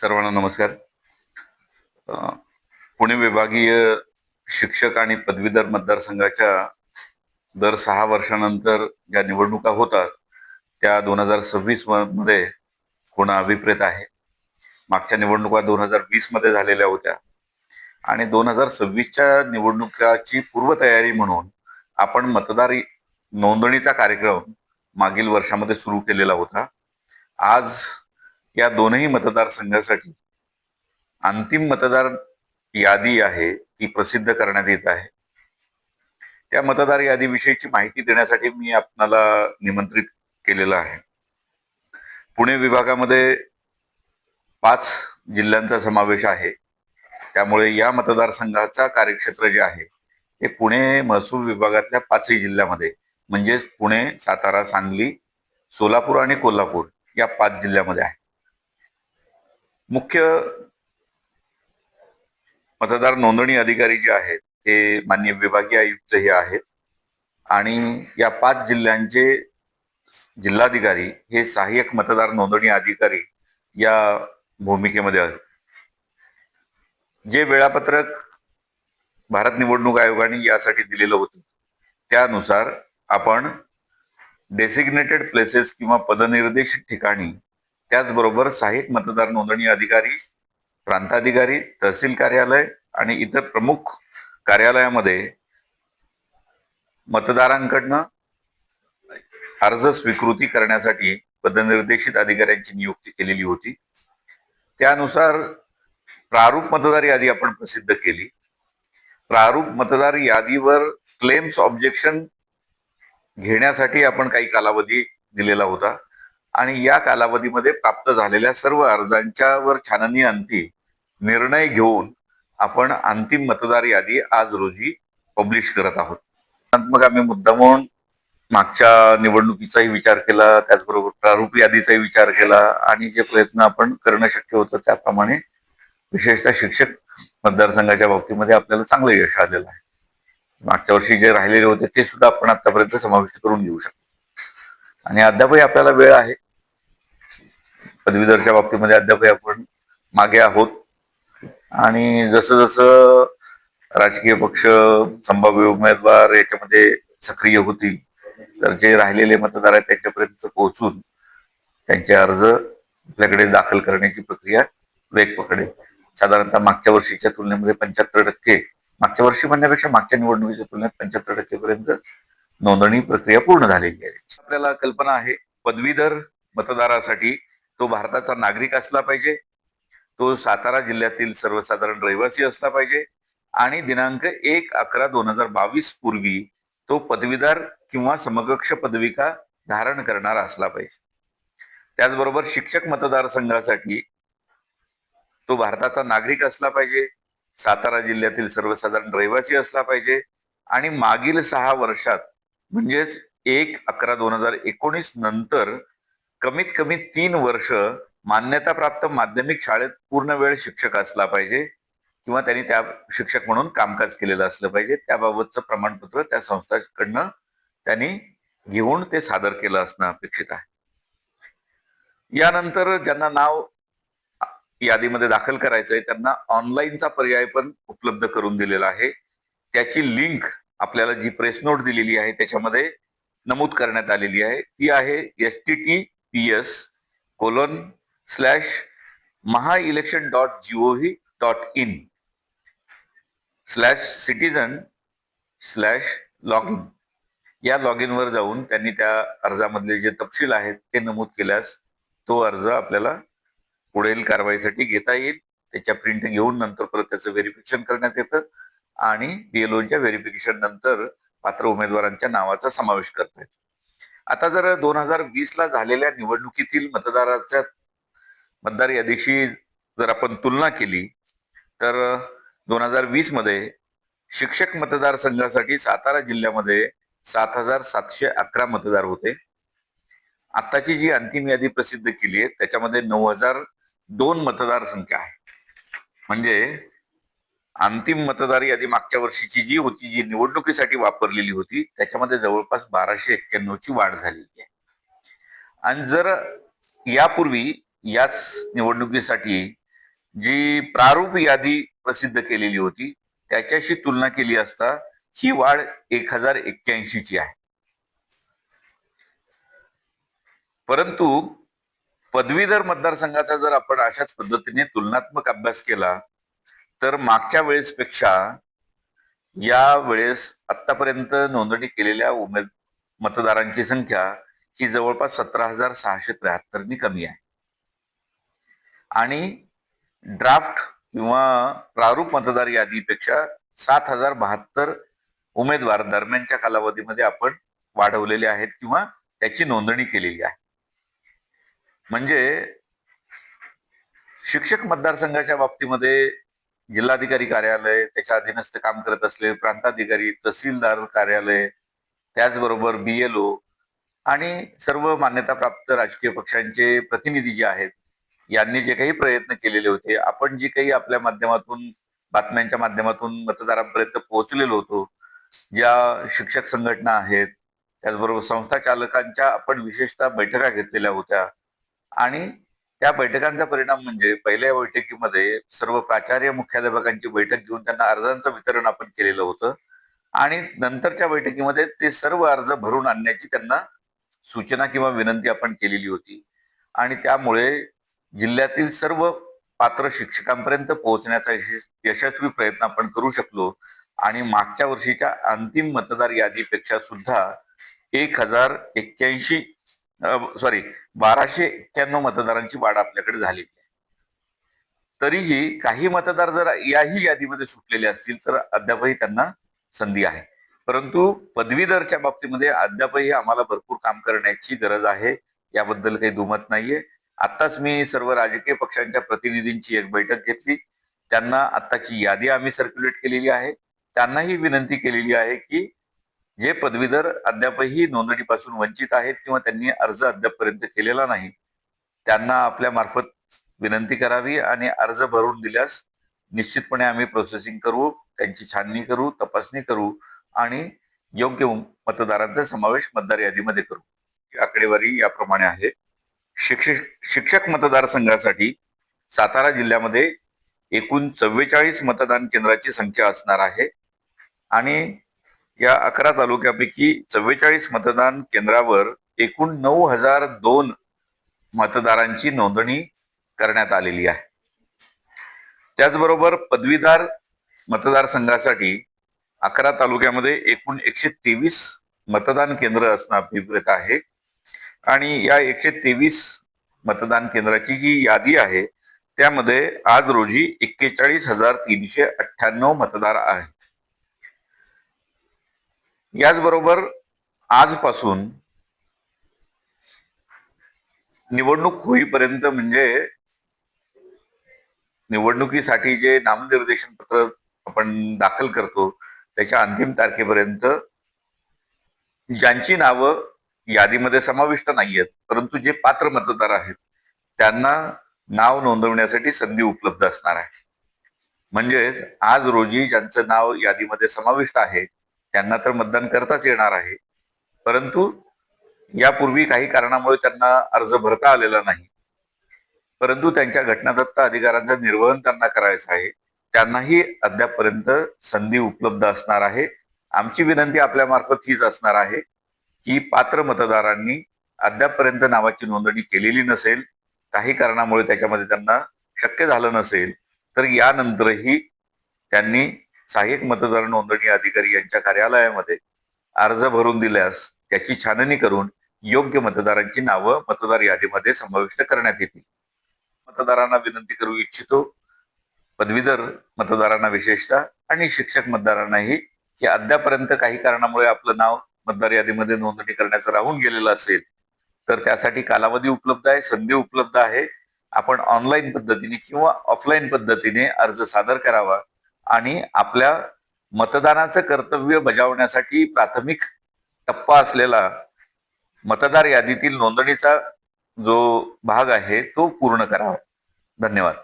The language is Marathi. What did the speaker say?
सर्वांना नमस्कार. पुणे विभागीय शिक्षक आणि पदवीधर मतदारसंघाच्या दर सहा वर्षानंतर ज्या निवडणुका होतात त्या दोन हजार सव्वीसमध्ये होणं अभिप्रेत आहे. मागच्या निवडणुका दोन हजार वीसमध्ये झालेल्या होत्या. आणि दोन हजार सव्वीसच्या निवडणुकाची पूर्वतयारी म्हणून आपण मतदार नोंदणीचा कार्यक्रम मागील वर्षामध्ये सुरू केलेला होता. आज या दोनही मतदारसंघासाठी अंतिम मतदार यादी आहे ती प्रसिद्ध करण्यात येत आहे. त्या मतदार यादीविषयीची माहिती देण्यासाठी मी आपणाला निमंत्रित केलेलं आहे. पुणे विभागामध्ये पाच जिल्ह्यांचा समावेश आहे. त्यामुळे या मतदारसंघाचा कार्यक्षेत्र जे आहे ते पुणे महसूल विभागातल्या पाचही जिल्ह्यामध्ये म्हणजेच पुणे सातारा सांगली सोलापूर आणि कोल्हापूर या पाच जिल्ह्यामध्ये आहे. मुख्य मतदार नोंदणी अधिकारी जे आहेत ते मान्य विभागीय आयुक्त हे आहेत. आणि या पाच जिल्ह्यांचे जिल्हाधिकारी हे सहाय्यक मतदार नोंदणी अधिकारी या भूमिकेमध्ये आहेत. जे वेळापत्रक भारत निवडणूक आयोगाने यासाठी दिलेलं होतं त्यानुसार आपण डेसिग्नेटेड प्लेसेस किंवा पदनिर्देशित ठिकाणी त्याचबरोबर सहाय्यक मतदार नोंदणी अधिकारी प्रांताधिकारी तहसील कार्यालय आणि इतर प्रमुख कार्यालयामध्ये मतदारांकडनं अर्ज स्वीकृती करण्यासाठी पदनिर्देशित अधिकाऱ्यांची नियुक्ती केलेली होती. त्यानुसार प्रारूप मतदार यादी आपण प्रसिद्ध केली. प्रारूप मतदार यादीवर क्लेम्स ऑब्जेक्शन घेण्यासाठी आपण काही कालावधी दिलेला होता. आणि या कालावधीमध्ये प्राप्त झालेल्या सर्व अर्जांच्यावर छाननी अंती निर्णय घेऊन आपण अंतिम मतदार यादी आज रोजी पब्लिश करत आहोत. मग आम्ही मुद्दा म्हणून मागच्या निवडणुकीचाही विचार केला त्याचबरोबर प्रारूप यादीचाही विचार केला आणि जे प्रयत्न आपण करणं शक्य होतं त्याप्रमाणे विशेषतः शिक्षक मतदारसंघाच्या बाबतीमध्ये आपल्याला चांगलं यश आलेलं आहे. मागच्या वर्षी जे राहिलेले होते ते सुद्धा आपण आतापर्यंत समाविष्ट करून घेऊ शकतो. आणि अद्यापही आपल्याला वेळ आहे. पदवीधरच्या बाबतीमध्ये अद्यापही आपण मागे आहोत. आणि जसं जसं राजकीय पक्ष संभाव्य उमेदवार याच्यामध्ये सक्रिय होतील तर जे राहिलेले मतदार आहेत त्यांच्यापर्यंत पोहोचून त्यांचे अर्ज आपल्याकडे दाखल करण्याची प्रक्रिया वेग पकडेल. साधारणतः मागच्या वर्षीच्या तुलनेमध्ये पंच्याहत्तर टक्के मागच्या वर्षी म्हणण्यापेक्षा मागच्या निवडणुकीच्या तुलनेत पंच्याहत्तर टक्केपर्यंत नोंदणी प्रक्रिया पूर्ण झालेली आहे. आपल्याला कल्पना आहे पदवीधर मतदारासाठी तो भारताचा नागरिक असला पाहिजे. तो सातारा जिल्ह्यातील सर्वसाधारण रहिवासी असला पाहिजे. आणि दिनांक एक अकरा दोन हजार बावीस पूर्वी तो पदवीधर किंवा समकक्ष पदविका धारण करणारा असला पाहिजे. त्याचबरोबर शिक्षक मतदारसंघासाठी तो भारताचा नागरिक असला पाहिजे. सातारा जिल्ह्यातील सर्वसाधारण रहिवासी असला पाहिजे. आणि मागील सहा वर्षात म्हणजेच एक अकरा दोन हजार एकोणीस नंतर कमीत कमी तीन वर्ष मान्यताप्राप्त माध्यमिक शाळेत पूर्ण वेळ शिक्षक असला पाहिजे किंवा त्यांनी त्या शिक्षक म्हणून कामकाज केलेलं असलं पाहिजे. त्याबाबतचं प्रमाणपत्र त्या संस्थाकडनं त्यांनी घेऊन ते सादर केलं असणं अपेक्षित आहे. यानंतर ज्यांना नाव यादीमध्ये दाखल करायचंय त्यांना ऑनलाईनचा पर्याय पण उपलब्ध करून दिलेला आहे. त्याची लिंक आपल्याला जी प्रेस नोट दिलेली आहे त्याच्यामध्ये नमूद करण्यात आलेली आहे. ती आहे S T T P S colon slash Maha election dot G O V dot in slash citizen slash log in या लॉग इनवर जाऊन त्यांनी त्या अर्जामधले जे तपशील आहेत ते नमूद केल्यास तो अर्ज आपल्याला पुढील कारवाईसाठी घेता येईल. त्याच्या प्रिंट घेऊन नंतर परत त्याचं व्हेरिफिकेशन करण्यात येतं आणि बीएलओच्या व्हेरिफिकेशन नंतर पात्र उमेदवारांच्या नावाचा समावेश करता येतो. आता जर दोन हजार वीस ला झालेल्या निवडणुकीतील मतदाराच्या मतदार यादीशी जर आपण तुलना केली तर दोन हजार वीसमध्ये शिक्षक मतदारसंघासाठी सातारा जिल्ह्यामध्ये सात हजार सातशे अकरा मतदार होते. आताची जी अंतिम यादी प्रसिद्ध केली आहे त्याच्यामध्ये नऊ हजार दोन मतदारसंख्या आहे. म्हणजे अंतिम मतदार यादी मागच्या वर्षीची जी होती जी निवडणुकीसाठी वापरलेली होती त्याच्यामध्ये जवळपास बाराशे एक्क्याण्णवची वाढ झालेली आहे. आणि जर यापूर्वी याच निवडणुकीसाठी जी प्रारूप यादी प्रसिद्ध केलेली होती त्याच्याशी तुलना केली असता ही वाढ एक हजार एक्क्याऐंशी ची आहे. परंतु पदवीधर मतदारसंघाचा जर आपण अशाच पद्धतीने तुलनात्मक अभ्यास केला तर मागच्या वेळेसपेक्षा या वेळेस आतापर्यंत नोंदणी केलेल्या उमेद मतदारांची संख्या ही जवळपास सतरा हजार सहाशे त्र्याहत्तरनी कमी आहे. आणि ड्राफ्ट किंवा प्रारूप मतदार यादीपेक्षा सात हजार बहात्तर उमेदवार दरम्यानच्या कालावधीमध्ये आपण वाढवलेले आहेत किंवा त्याची नोंदणी केलेली आहे. म्हणजे शिक्षक मतदारसंघाच्या बाबतीमध्ये जिल्हाधिकारी कार्यालय त्याच्या अधीनस्थ काम करत असलेले प्रांताधिकारी तहसीलदार कार्यालय त्याचबरोबर बीएलओ आणि सर्व मान्यताप्राप्त राजकीय पक्षांचे प्रतिनिधी जे आहेत यांनी जे काही प्रयत्न केलेले होते आपण जे काही आपल्या माध्यमातून बातम्यांच्या माध्यमातून मतदारांपर्यंत पोहोचलेलो होतो ज्या शिक्षक संघटना आहेत त्याचबरोबर संस्था चालकांच्या आपण विशेषतः बैठका घेतलेल्या होत्या आणि त्या बैठकांचा परिणाम म्हणजे पहिल्या बैठकीमध्ये सर्व प्राचार्य मुख्याध्यापकांची बैठक घेऊन त्यांना अर्जांचं वितरण आपण केलेलं होतं. आणि नंतरच्या बैठकीमध्ये ते सर्व अर्ज भरून आणण्याची त्यांना सूचना किंवा विनंती आपण केलेली होती. आणि त्यामुळे जिल्ह्यातील सर्व पात्र शिक्षकांपर्यंत पोहोचण्याचा यशस्वी प्रयत्न आपण करू शकलो. आणि मागच्या वर्षीच्या अंतिम मतदार यादीपेक्षा सुद्धा एक हजार एक्क्याऐंशी सॉरी बाराशे एक्क्याण्णव मतदारांची वाढ आपल्याकडे झालेली आहे तरीही काही मतदार जर याही यादीमध्ये सुटलेले असतील तर अद्यापही त्यांना संधी आहे. परंतु पदवीधरच्या बाबतीमध्ये अद्यापही आम्हाला भरपूर काम करण्याची गरज आहे. याबद्दल काही दुमत नाहीये. आत्ताच मी सर्व राजकीय पक्षांच्या प्रतिनिधींची एक बैठक घेतली. त्यांना आत्ताची यादी आम्ही सर्क्युलेट केलेली आहे. त्यांनाही विनंती केलेली आहे की जे पदवीधर अद्यापही नोंदणीपासून वंचित आहेत किंवा त्यांनी अर्ज अद्यापपर्यंत केलेला नाही त्यांना आपल्या मार्फत विनंती करावी आणि अर्ज भरून दिल्यास निश्चितपणे आम्ही प्रोसेसिंग करू त्यांची छाननी करू तपासणी करू आणि योग्य मतदारांचा समावेश मतदार यादीमध्ये करू. आकडेवारी याप्रमाणे आहे. शिक्षक शिक्षक मतदारसंघासाठी सातारा जिल्ह्यामध्ये एकूण चव्वेचाळीस मतदान केंद्राची संख्या असणार आहे आणि या अकरा तालुक्यापैकी चव्वेचाळीस मतदान केंद्रावर एकूण नऊ हजार दोन मतदारांची नोंदणी करण्यात आलेली आहे. त्याचबरोबर पदवीधर मतदारसंघासाठी अकरा तालुक्यामध्ये एकूण एकशे तेवीस मतदान केंद्र असणं अभिप्रेत आहे. आणि या एकशे तेवीस मतदान केंद्राची जी यादी आहे त्यामध्ये आज रोजी एक्केचाळीस हजार तीनशे अठ्ठ्याण्णव मतदार आहेत. याचबरोबर आजपासून निवडणूक होईपर्यंत म्हणजे निवडणुकीसाठी जे नामनिर्देशन पत्र आपण दाखल करतो त्याच्या अंतिम तारखेपर्यंत ज्यांची नावं यादीमध्ये समाविष्ट नाहीयेत परंतु जे पात्र मतदार आहेत त्यांना नाव नोंदवण्यासाठी संधी उपलब्ध असणार आहे. म्हणजेच आज रोजी ज्यांचं नाव यादीमध्ये समाविष्ट आहे त्यांना तर मतदान करताच येणार आहे. परंतु यापूर्वी काही कारणामुळे त्यांना अर्ज भरता आलेला नाही. परंतु त्यांच्या घटनादत्त अधिकारांचं निर्वहन त्यांना करायचं आहे. त्यांनाही अद्यापपर्यंत संधी उपलब्ध असणार आहे. आमची विनंती आपल्या मार्फत हीच असणार आहे की पात्र मतदारांनी अद्यापपर्यंत नावाची नोंदणी केलेली नसेल काही कारणामुळे त्याच्यामध्ये त्यांना शक्य झालं नसेल तर यानंतरही त्यांनी सहाय्यक मतदार नोंदणी अधिकारी यांच्या कार्यालयामध्ये अर्ज भरून दिल्यास त्याची छाननी करून योग्य मतदारांची नावं मतदार यादीमध्ये समाविष्ट करण्यात येतील. मतदारांना विनंती करू इच्छितो पदवीधर मतदारांना विशेषतः आणि शिक्षक मतदारांनाही की अद्यापर्यंत काही कारणामुळे आपलं नाव मतदार यादीमध्ये नोंदणी करण्याचं राहून गेलेलं असेल तर त्यासाठी कालावधी उपलब्ध आहे संधी उपलब्ध आहे. आपण ऑनलाईन पद्धतीने किंवा ऑफलाईन पद्धतीने अर्ज सादर करावा. आणि आपल्या मतदानाचं कर्तव्य बजावण्यासाठी प्राथमिक टप्पा असलेला मतदार यादीतील नोंदणीचा जो भाग आहे तो पूर्ण करावा. धन्यवाद.